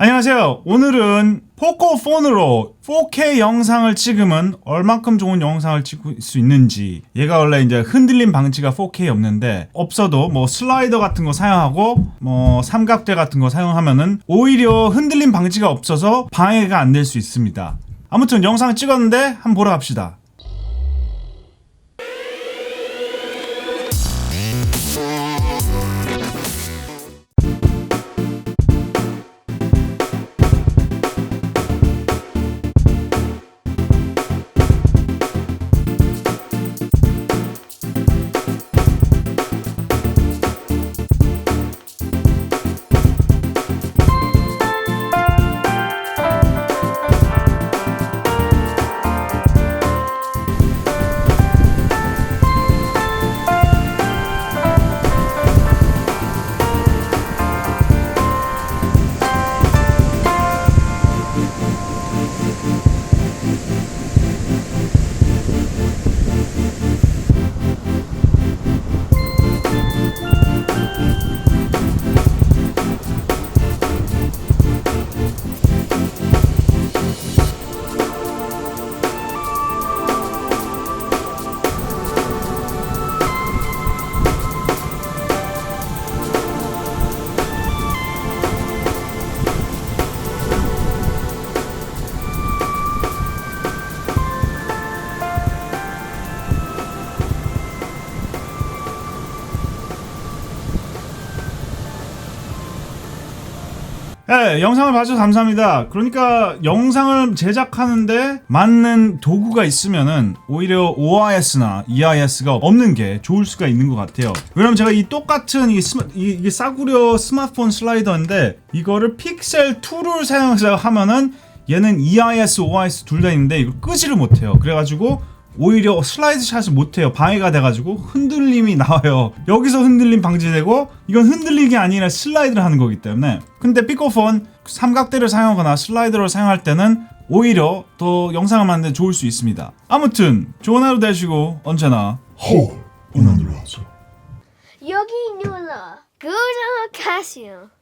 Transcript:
안녕하세요. 오늘은 포코폰으로 4K 영상을 찍으면 얼만큼 좋은 영상을 찍을 수 있는지 얘가 원래 이제 흔들림 방지가 4K 없는데 없어도 뭐 슬라이더 같은 거 사용하고 뭐 삼각대 같은 거 사용하면은 오히려 흔들림 방지가 없어서 방해가 안 될 수 있습니다. 아무튼 영상 찍었는데 한번 보러 갑시다. 네, 영상을 봐주셔서 감사합니다. 그러니까 영상을 제작하는데 맞는 도구가 있으면은 오히려 OIS나 EIS가 없는 게 좋을 수가 있는 것 같아요. 왜냐면 제가 이 똑같은 이 스마, 이, 이게 싸구려 스마트폰 슬라이더인데 이거를 픽셀 2를 사용해서 하면은 얘는 EIS, OIS 둘 다 있는데 이거 끄지를 못해요. 그래가지고 오히려 슬라이드 샷을 못해요. 방해가 돼가지고 흔들림이 나와요. 여기서 흔들림 방지되고 이건 흔들리기 아니라 슬라이드를 하는 거기 때문에 근데 피코폰 삼각대를 사용하거나 슬라이더를 사용할 때는 오히려 더 영상을 만드는 데 좋을 수 있습니다. 아무튼 좋은 하루 되시고 언제나 호! 오늘 하죠 여기 누나 고정하세요.